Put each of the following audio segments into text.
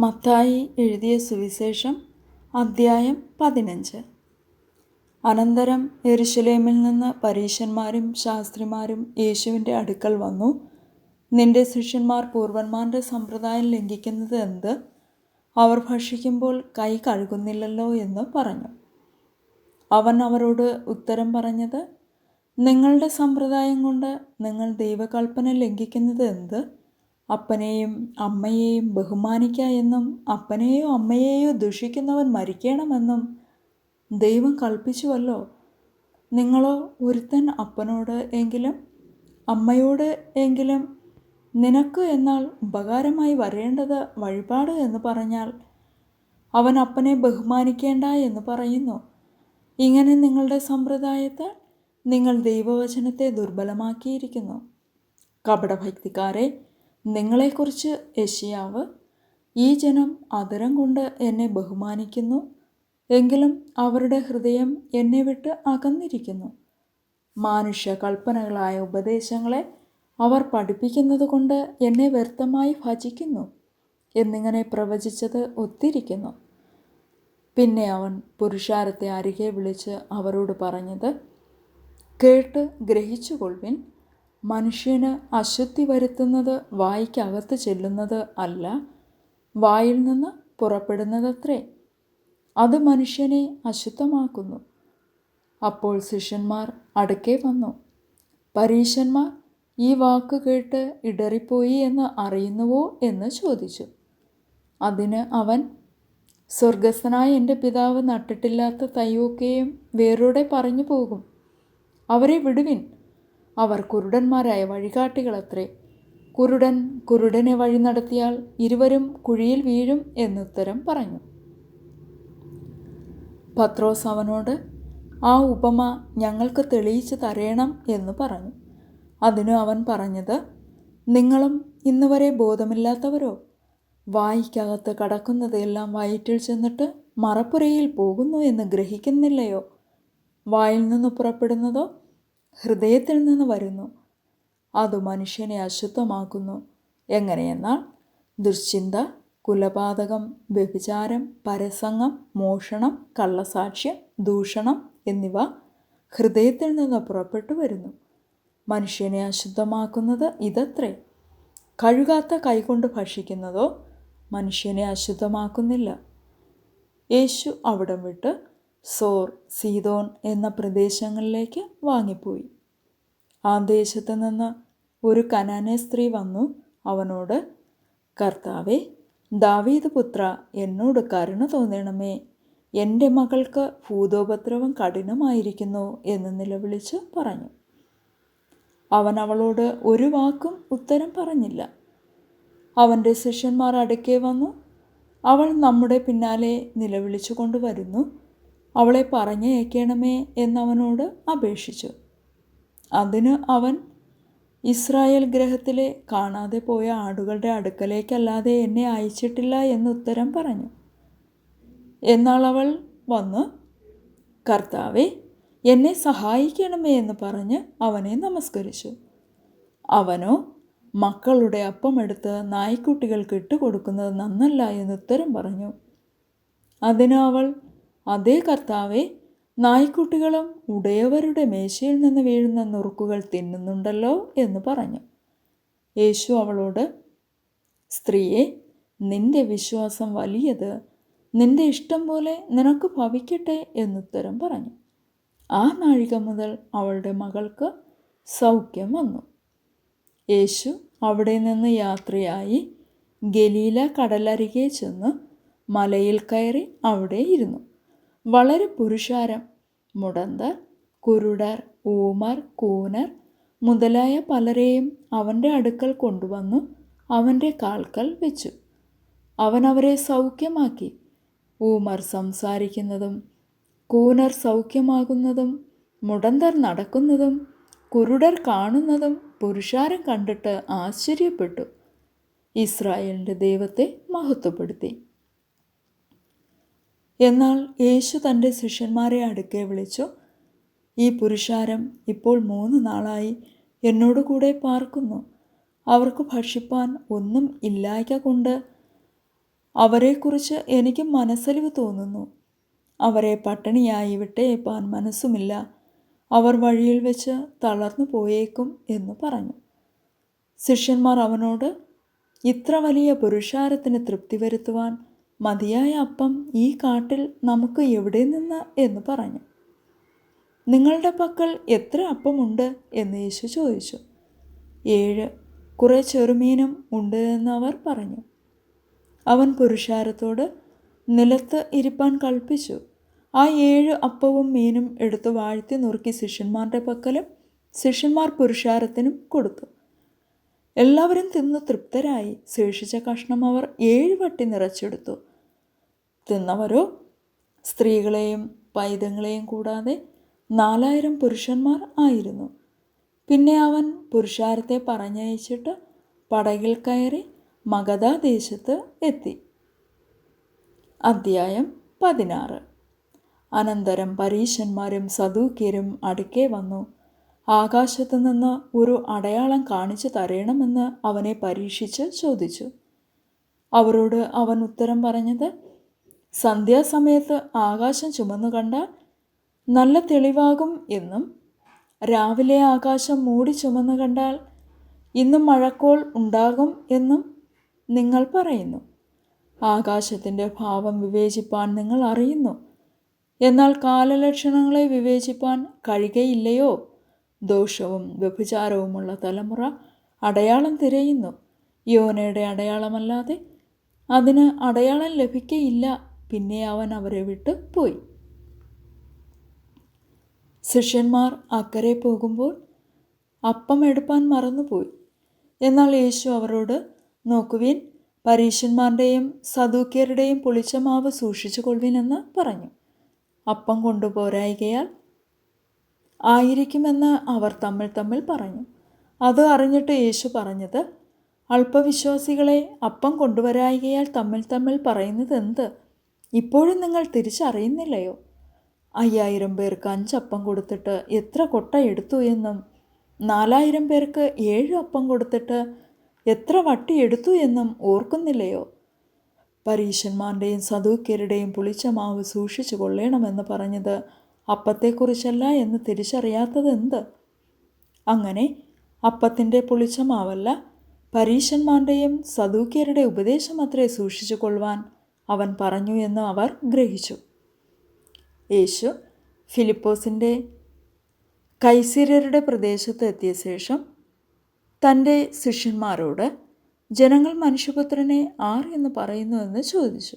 മത്തായി എഴുതിയ സുവിശേഷം അദ്ധ്യായം പതിനഞ്ച്. അനന്തരം എരുശലേമിൽ നിന്ന് പരീശന്മാരും ശാസ്ത്രിമാരും യേശുവിന്റെ അടുക്കൽ വന്നു. നിന്റെ ശിഷ്യന്മാർ പൂർവന്മാരുടെ സമ്പ്രദായം ലംഘിക്കുന്നത് എന്ത്? അവർ ഭക്ഷിക്കുമ്പോൾ കൈ കഴുകുന്നില്ലല്ലോ എന്ന് പറഞ്ഞു. അവൻ അവരോട് ഉത്തരം പറഞ്ഞത് നിങ്ങളുടെ സമ്പ്രദായം കൊണ്ട് നിങ്ങൾ ദൈവകൽപ്പന ലംഘിക്കുന്നത് എന്ത്? അപ്പനെയും അമ്മയെയും ബഹുമാനിക്ക എന്നും അപ്പനെയോ അമ്മയെയോ ദുഷിക്കുന്നവൻ മരിക്കണമെന്നും ദൈവം കൽപ്പിച്ചുവല്ലോ. നിങ്ങളോ ഒരുത്തൻ അപ്പനോട് എങ്കിലും അമ്മയോട് എങ്കിലും നിനക്ക് എന്നാൽ ഉപകാരമായി വരേണ്ടത് വഴിപാട് എന്ന് പറഞ്ഞാൽ അവൻ അപ്പനെ ബഹുമാനിക്കേണ്ട എന്ന് പറയുന്നു. ഇങ്ങനെ നിങ്ങളുടെ സമ്പ്രദായത്താൽ നിങ്ങൾ ദൈവവചനത്തെ ദുർബലമാക്കിയിരിക്കുന്നു. കപടഭക്തിക്കാരെ നിങ്ങളെക്കുറിച്ച് യഷിയാവ് ഈ ജനം അതരം കൊണ്ട് എന്നെ ബഹുമാനിക്കുന്നു എങ്കിലും അവരുടെ ഹൃദയം എന്നെ വിട്ട് അകന്നിരിക്കുന്നു. മാനുഷ്യ കൽപ്പനകളായ ഉപദേശങ്ങളെ അവർ പഠിപ്പിക്കുന്നത് കൊണ്ട് എന്നെ വ്യർത്ഥമായി ഭജിക്കുന്നു എന്നിങ്ങനെ പ്രവചിച്ചത് ഒത്തിരിക്കുന്നു. പിന്നെ അവൻ പുരുഷാരത്തെ അരികെ വിളിച്ച് അവരോട് പറഞ്ഞത് കേട്ട് ഗ്രഹിച്ചുകൊള്ളുവിൻ മനുഷ്യന് അശുദ്ധി വരുത്തുന്നത് വായിക്കകത്ത് ചെല്ലുന്നത് അല്ല വായിൽ നിന്ന് പുറപ്പെടുന്നതത്രേ. അത് മനുഷ്യനെ അശുദ്ധമാക്കുന്നു. അപ്പോൾ ശിഷ്യന്മാർ അടുക്കെ വന്നു. പരീശന്മാർ ഈ വാക്ക് കേട്ട് ഇടറിപ്പോയി എന്ന് അറിയുന്നുവോ എന്ന് ചോദിച്ചു. അതിന് അവൻ സ്വർഗസ്ഥനായ എന്റെ പിതാവ് നട്ടിട്ടില്ലാത്ത തൈയൊക്കെയും വേരോടെ പറഞ്ഞു പോകും. അവരെ വിടുവിൻ. അവർ കുരുടന്മാരായ വഴികാട്ടികളത്രേ. കുരുടൻ കുരുടനെ വഴി നടത്തിയാൽ ഇരുവരും കുഴിയിൽ വീഴും എന്നുത്തരം പറഞ്ഞു. പത്രോസ് അവനോട് ആ ഉപമ ഞങ്ങൾക്ക് തെളിയിച്ചു തരേണം എന്ന് പറഞ്ഞു. അതിനു അവൻ പറഞ്ഞത് നിങ്ങളും ഇന്നുവരെ ബോധമില്ലാത്തവരോ? വായിക്കകത്ത് കടക്കുന്നതെല്ലാം വയറ്റിൽ ചെന്നിട്ട് മറപ്പുരയിൽ പോകുന്നു എന്ന് ഗ്രഹിക്കുന്നില്ലയോ? വായിൽ നിന്ന് പുറപ്പെടുന്നതോ? ഹൃദയത്തിൽ നിന്ന് വരുന്നു. അത് മനുഷ്യനെ അശുദ്ധമാക്കുന്നു. എങ്ങനെയെന്നാൽ ദുശ്ചിന്ത കുലപാതകം വ്യഭിചാരം പരസംഗം മോഷണം കള്ളസാക്ഷ്യം ദൂഷണം എന്നിവ ഹൃദയത്തിൽ നിന്ന് പുറപ്പെട്ടു വരുന്നു. മനുഷ്യനെ അശുദ്ധമാക്കുന്നത് ഇതത്രേ. കഴുകാത്ത കൈകൊണ്ട് ഭക്ഷിക്കുന്നതോ മനുഷ്യനെ അശുദ്ധമാക്കുന്നില്ല. യേശു അവിടം വിട്ട് സോർ സീതോൻ എന്ന പ്രദേശങ്ങളിലേക്ക് വാങ്ങിപ്പോയി. ആ ദേശത്ത് നിന്ന് ഒരു കനാനെ സ്ത്രീ വന്നു. അവനോട് കർത്താവെ ദാവീദ് പുത്ര എന്നോട് കരുണ തോന്നണമേ. എന്റെ മകൾക്ക് ഭൂതോപദ്രവം കഠിനമായിരിക്കുന്നു എന്ന് നിലവിളിച്ച് പറഞ്ഞു. അവൻ അവളോട് ഒരു വാക്കും ഉത്തരം പറഞ്ഞില്ല. അവന്റെ ശിഷ്യന്മാർ അടുക്കേ വന്നു. അവൾ നമ്മുടെ പിന്നാലെ നിലവിളിച്ചു കൊണ്ടുവരുന്നു അവളെ പറഞ്ഞയക്കണമേ എന്നവനോട് അപേക്ഷിച്ചു. അതിന് അവൻ ഇസ്രായേൽ ഗ്രഹത്തിലെ കാണാതെ പോയ ആടുകളുടെ അടുക്കലേക്കല്ലാതെ എന്നെ അയച്ചിട്ടില്ല എന്ന് ഉത്തരം പറഞ്ഞു. എന്നാൽ അവൾ വന്ന് കർത്താവെ എന്നെ സഹായിക്കണമേ എന്ന് പറഞ്ഞ് അവനെ നമസ്കരിച്ചു. അവനോ മക്കളുടെ അപ്പമെടുത്ത് നായ്ക്കുട്ടികൾക്ക് ഇട്ടുകൊടുക്കുന്നത് നന്നല്ല എന്ന് ഉത്തരം പറഞ്ഞു. അതിന് അവൾ അതേ കർത്താവെ നായ്ക്കുട്ടികളും ഉടയവരുടെ മേശയിൽ നിന്ന് വീഴുന്ന നുറുക്കുകൾ തിന്നുന്നുണ്ടല്ലോ എന്ന് പറഞ്ഞു. യേശു അവളോട് സ്ത്രീയെ നിന്റെ വിശ്വാസം വലിയത് നിന്റെ ഇഷ്ടം പോലെ നിനക്ക് ഭവിക്കട്ടെ എന്നുത്തരം പറഞ്ഞു. ആ നാഴിക മുതൽ അവളുടെ മകൾക്ക് സൗഖ്യം വന്നു. യേശു അവിടെ നിന്ന് യാത്രയായി ഗലീല കടലരികെ ചെന്ന് മലയിൽ കയറി അവിടെ ഇരുന്നു. വളരെ പുരുഷാരം. മുടന്തർ കുരുടർ ഊമർ കൂനർ മുതലായ പലരെയും അവന്റെ അടുക്കൽ കൊണ്ടുവന്നു അവന്റെ കാൽക്കൽ വെച്ചു. അവൻ അവരെ സൗഖ്യമാക്കി. ഊമർ സംസാരിക്കുന്നതും കൂനർ സൗഖ്യമാകുന്നതും മുടന്തർ നടക്കുന്നതും കുരുടർ കാണുന്നതും പുരുഷാരം കണ്ടിട്ട് ആശ്ചര്യപ്പെട്ടു. ഇസ്രായേലിന്റെ ദൈവത്തെ മഹത്വപ്പെടുത്തി. എന്നാൽ യേശു തന്റെ ശിഷ്യന്മാരെ അടുക്കെ വിളിച്ചു ഈ പുരുഷാരം ഇപ്പോൾ മൂന്ന് നാളായി എന്നോട് കൂടെ പാർക്കുന്നു. അവർക്ക് ഭക്ഷിപ്പാൻ ഒന്നും ഇല്ലായ്ക കൊണ്ട് അവരെക്കുറിച്ച് എനിക്ക് മനസ്സലിവ് തോന്നുന്നു. അവരെ പട്ടിണിയായി വിട്ടേപ്പാൻ മനസ്സുമില്ല. അവർ വഴിയിൽ വെച്ച് തളർന്നു പോയേക്കും എന്ന് പറഞ്ഞു. ശിഷ്യന്മാർ അവനോട് ഇത്ര വലിയ പുരുഷാരത്തിന് തൃപ്തി വരുത്തുവാൻ മതിയായ അപ്പം ഈ കാട്ടിൽ നമുക്ക് എവിടെ നിന്ന് എന്ന് പറഞ്ഞു. നിങ്ങളുടെ പക്കൽ എത്ര അപ്പമുണ്ട് എന്ന് യേശു ചോദിച്ചു. ഏഴ് കുറേ ചെറുമീനും ഉണ്ട് എന്ന് അവർ പറഞ്ഞു. അവൻ പുരുഷാരത്തോട് നിലത്ത് ഇരിപ്പാൻ കൽപ്പിച്ചു. ആ ഏഴ് അപ്പവും മീനും എടുത്തു വാഴ്ത്തി നുറുക്കി ശിഷ്യന്മാരുടെ പക്കലും ശിഷ്യന്മാർ പുരുഷാരത്തിനും കൊടുത്തു. എല്ലാവരും തിന്ന് തൃപ്തരായി. ശേഷിച്ച കഷ്ണം അവർ ഏഴ് വട്ടി നിറച്ചെടുത്തു. തിന്നവരോ? സ്ത്രീകളെയും പൈതങ്ങളെയും കൂടാതെ നാലായിരം പുരുഷന്മാർ ആയിരുന്നു. പിന്നെ അവൻ പുരുഷാരത്തെ പറഞ്ഞയച്ചിട്ട് പടകിൽ കയറി മഗധാദേശത്ത് എത്തി. അദ്ധ്യായം പതിനാറ്. അനന്തരം പരീശന്മാരും സദൂക്യരും അടുക്കേ വന്നു. ആകാശത്തു നിന്ന് ഒരു അടയാളം കാണിച്ചു തരയണമെന്ന് അവനെ പരീക്ഷിച്ച് ചോദിച്ചു. അവരോട് അവൻ ഉത്തരം പറഞ്ഞത് സന്ധ്യാസമയത്ത് ആകാശം ചുമന്നു കണ്ടാൽ നല്ല തെളിവാകും എന്നും രാവിലെ ആകാശം മൂടി ചുമന്നു കണ്ടാൽ ഇന്ന് മഴക്കോൾ ഉണ്ടാകും എന്നും നിങ്ങൾ പറയുന്നു. ആകാശത്തിന്റെ ഭാവം വിവേചിപ്പാൻ നിങ്ങൾ അറിയുന്നു. എന്നാൽ കാലലക്ഷണങ്ങളെ വിവേചിപ്പാൻ കഴിയുകയില്ലയോ? ദോഷവും വ്യഭിചാരവുമുള്ള തലമുറ അടയാളം തിരയുന്നു. യോനയുടെ അടയാളമല്ലാതെ അതിന് അടയാളം ലഭിക്കയില്ല. പിന്നെ അവൻ അവരെ വിട്ട് പോയി. ശിഷ്യന്മാർ അക്കരെ പോകുമ്പോൾ അപ്പം എടുപ്പാൻ മറന്നുപോയി. എന്നാൽ യേശു അവരോട് നോക്കുവിൻ പരീശന്മാരുടെയും സദൂക്യരുടെയും പുളിച്ച മാവ് സൂക്ഷിച്ചു കൊള്ളുവിനെന്ന് പറഞ്ഞു. അപ്പം കൊണ്ടുപോരായികയാൽ ആയിരിക്കുമെന്ന് അവർ തമ്മിൽ തമ്മിൽ പറഞ്ഞു. അത് അറിഞ്ഞിട്ട് യേശു പറഞ്ഞത് അല്പവിശ്വാസികളെ അപ്പം കൊണ്ടുവരായികയാൽ തമ്മിൽ തമ്മിൽ പറയുന്നത് എന്ത് ഇപ്പോഴും നിങ്ങൾ തിരിച്ചറിയുന്നില്ലയോ? അയ്യായിരം പേർക്ക് അഞ്ചപ്പം കൊടുത്തിട്ട് എത്ര കൊട്ട എടുത്തു എന്നും നാലായിരം പേർക്ക് ഏഴ് അപ്പം കൊടുത്തിട്ട് എത്ര വട്ടി എടുത്തു എന്നും ഓർക്കുന്നില്ലയോ? പരീശന്മാരുടെയും സദൂക്യരുടെയും പുളിച്ച മാവ് സൂക്ഷിച്ചു കൊള്ളണമെന്ന് പറഞ്ഞത് അപ്പത്തെക്കുറിച്ചല്ല എന്ന് തിരിച്ചറിയാത്തതെന്ത്? അങ്ങനെ അപ്പത്തിന്റെ പുളിച്ച മാവല്ല പരീശന്മാരുടെയും സദൂക്യരുടെ ഉപദേശം അത്രേ സൂക്ഷിച്ചു കൊള്ളുവാൻ അവൻ പറഞ്ഞു എന്ന് അവർ ഗ്രഹിച്ചു. യേശു ഫിലിപ്പോസിന്റെ കൈസിരരുടെ പ്രദേശത്ത് എത്തിയ ശേഷം തന്റെ ശിഷ്യന്മാരോട് ജനങ്ങൾ മനുഷ്യപുത്രനെ ആർ എന്ന് പറയുന്നുവെന്ന് ചോദിച്ചു.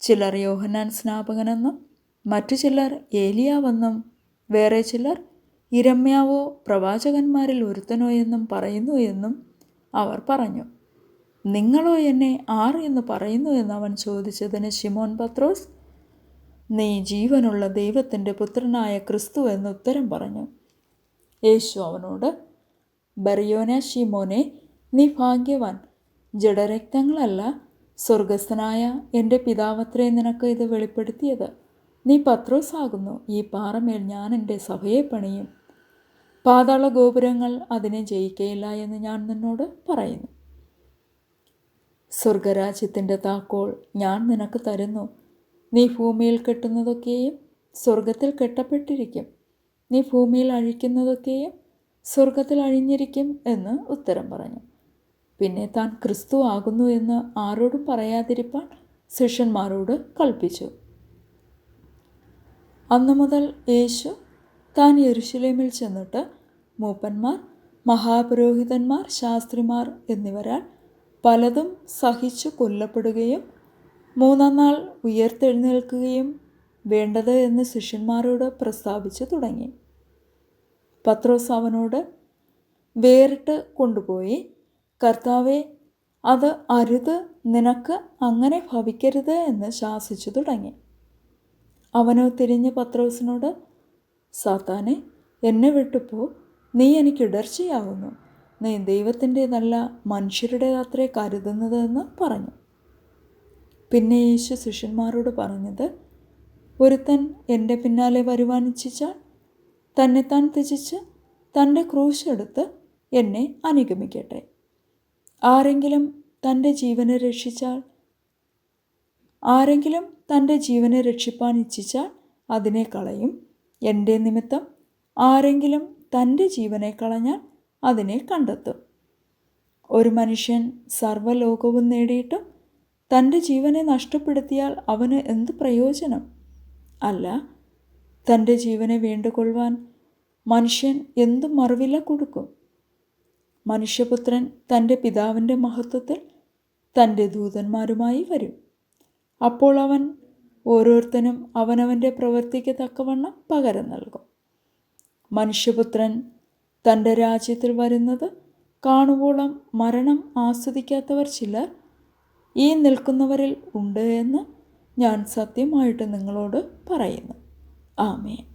ചിലർ യോഹനാൻ സ്നാപകനെന്നും മറ്റു ചിലർ ഏലിയാവെന്നും വേറെ ചിലർ ഇരമ്യാവോ പ്രവാചകന്മാരിൽ ഒരുത്തനോ എന്നും പറയുന്നു എന്നും അവർ പറഞ്ഞു. നിങ്ങളോ എന്നെ ആർ എന്ന് പറയുന്നു എന്ന് അവൻ ചോദിച്ചതിന് ഷിമോൻ പത്രോസ് നീ ജീവനുള്ള ദൈവത്തിന്റെ പുത്രനായ ക്രിസ്തു എന്ന് ഉത്തരം പറഞ്ഞു. യേശു അവനോട് ബറിയോന ഷിമോനെ നീ ഭാഗ്യവാൻ. ജഡരക്തങ്ങളല്ല സ്വർഗസ്ഥനായ എന്റെ പിതാവത്രേ നിനക്ക് ഇത് വെളിപ്പെടുത്തിയത്. നീ പത്രോസാകുന്നു ഈ പാറമേൽ ഞാൻ എന്റെ സഭയെ പണിയും. പാതാള ഗോപുരങ്ങൾ അതിനെ ജയിക്കയില്ല എന്ന് ഞാൻ നിന്നോട് പറയുന്നു. സ്വർഗരാജ്യത്തിന്റെ താക്കോൾ ഞാൻ നിനക്ക് തരുന്നു. നീ ഭൂമിയിൽ കെട്ടുന്നതൊക്കെയും സ്വർഗത്തിൽ കെട്ടപ്പെട്ടിരിക്കും. നീ ഭൂമിയിൽ അഴിക്കുന്നതൊക്കെയും സ്വർഗത്തിൽ അഴിഞ്ഞിരിക്കും എന്ന് ഉത്തരം പറഞ്ഞു. പിന്നെ താൻ ക്രിസ്തു ആകുന്നു എന്ന് ആരോടും പറയാതിരിപ്പാൻ ശിഷ്യന്മാരോട് കൽപ്പിച്ചു. അന്നു മുതൽ യേശു താൻ യരുഷലേമിൽ ചെന്നിട്ട് മൂപ്പന്മാർ മഹാപുരോഹിതന്മാർ ശാസ്ത്രിമാർ എന്നിവരാൽ പലതും സഹിച്ചു കൊല്ലപ്പെടുകയും മൂന്നാം നാൾ ഉയർത്തെഴുന്നേൽക്കുകയും വേണ്ടത് എന്ന് ശിഷ്യന്മാരോട് പ്രസ്താവിച്ചു തുടങ്ങി. പത്രോസ് അവനോട് വേറിട്ട് കൊണ്ടുപോയി കർത്താവെ അത് അരുത് നിനക്ക് അങ്ങനെ ഭവിക്കരുത് എന്ന് ശാസിച്ചു തുടങ്ങി. അവനോ തിരിഞ്ഞ് പത്രോസിനോട് സാത്താനെ എന്നെ വിട്ടുപോ. നീ എനിക്ക് ഇടർച്ചയാകുന്നു നീ ദൈവത്തിന്റെതല്ല മനുഷ്യരുടെ അത്രേ കരുതുന്നതെന്ന് പറഞ്ഞു. പിന്നെ യേശു ശിഷ്യന്മാരോട് പറഞ്ഞത് ഒരുത്തൻ എന്റെ പിന്നാലെ വരുവാൻ ഇച്ഛിച്ചാൽ തന്നെത്താൻ ത്യജിച്ച് തന്റെ ക്രൂശെടുത്ത് എന്നെ അനുഗമിക്കട്ടെ. ആരെങ്കിലും തന്റെ ജീവനെ രക്ഷിച്ചാൽ ആരെങ്കിലും തന്റെ ജീവനെ രക്ഷിപ്പാൻ ഇച്ഛിച്ചാൽ അതിനെ കളയും. എന്റെ നിമിത്തം ആരെങ്കിലും തന്റെ ജീവനെ കളഞ്ഞാൽ അതിനെ കണ്ടെത്തും. ഒരു മനുഷ്യൻ സർവലോകവും നേടിയിട്ടും തന്റെ ജീവനെ നഷ്ടപ്പെടുത്തിയാൽ അവന് എന്ത് പ്രയോജനം? അല്ല തന്റെ ജീവനെ വീണ്ടുകൊള്ളുവാൻ മനുഷ്യൻ എന്ത് മറുവില കൊടുക്കും. മനുഷ്യപുത്രൻ തന്റെ പിതാവിന്റെ മഹത്വത്തിൽ തന്റെ ദൂതന്മാരുമായി വരും. അപ്പോൾ അവൻ ഓരോരുത്തനും അവനവന്റെ പ്രവൃത്തിക്ക് തക്കവണ്ണം പകരം നൽകും. മനുഷ്യപുത്രൻ തന്റെ രാജ്യത്തിൽ വരുന്നത് കാണുവോളം മരണം ആസ്വദിക്കാത്തവർ ചിലർ ഈ നിൽക്കുന്നവരിൽ ഉണ്ട് എന്ന് ഞാൻ സത്യമായിട്ട് നിങ്ങളോട് പറയുന്നു. ആമേൻ.